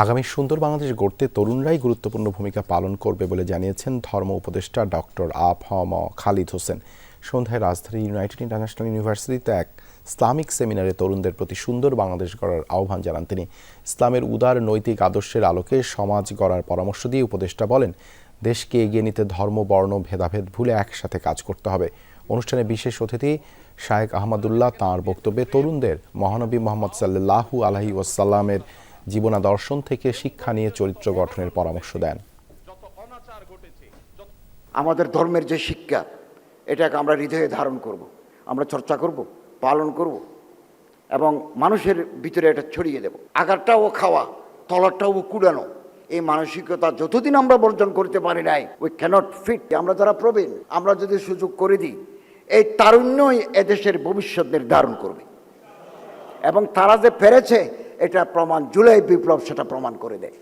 আগামী সুন্দর বাংলাদেশ গড়তে তরুণরাই গুরুত্বপূর্ণ ভূমিকা পালন করবে বলে জানিয়েছেন ধর্ম উপদেষ্টা ডক্টর আফম খালিদ হোসেন। সন্ধ্যায় রাজধানী ইউনাইটেড ইন্টারন্যাশনাল ইউনিভার্সিটিতে এক ইসলামিক সেমিনারে তরুণদের প্রতি সুন্দর বাংলাদেশ গড়ার আহ্বান জানান তিনি। ইসলামের উদার নৈতিক আদর্শের আলোকে সমাজ গড়ার পরামর্শ দিয়ে উপদেষ্টা বলেন, দেশকে এগিয়ে নিতে ধর্ম, বর্ণ, ভেদাভেদ ভুলে একসাথে কাজ করতে হবে। অনুষ্ঠানে বিশেষ অতিথি শায়েক আহমদুল্লাহ তাঁর বক্তব্যে তরুণদের মহানবী মোহাম্মদ সাল্লাহু আলহি ওয়াসাল্লামের জীবনাদর্শন থেকে শিক্ষা নিয়ে চরিত্র গঠনের পরামর্শ দেন। আমাদের ধর্মের যে শিক্ষা, এটাকে আমরা হৃদয়ে ধারণ করব। আমরা চর্চা করব, পালন করব এবং মানুষের ভিতরে এটা ছড়িয়ে দেব। আগারটাও খাওয়া, তলারটাও কুড়ানো, এই মানসিকতা যতদিন আমরা বর্জন করতে পারি নাই উই ক্যানট ফিট আমরা যারা প্রবীণ, আমরা যদি সুযোগ করে দিই, এই তারুণ্যই এদেশের ভবিষ্যৎ নির্ধারণ করবে। এবং তারা যে পেরেছে এটা প্রমাণ জুলাই বিপ্লব সেটা প্রমাণ করে দেয়।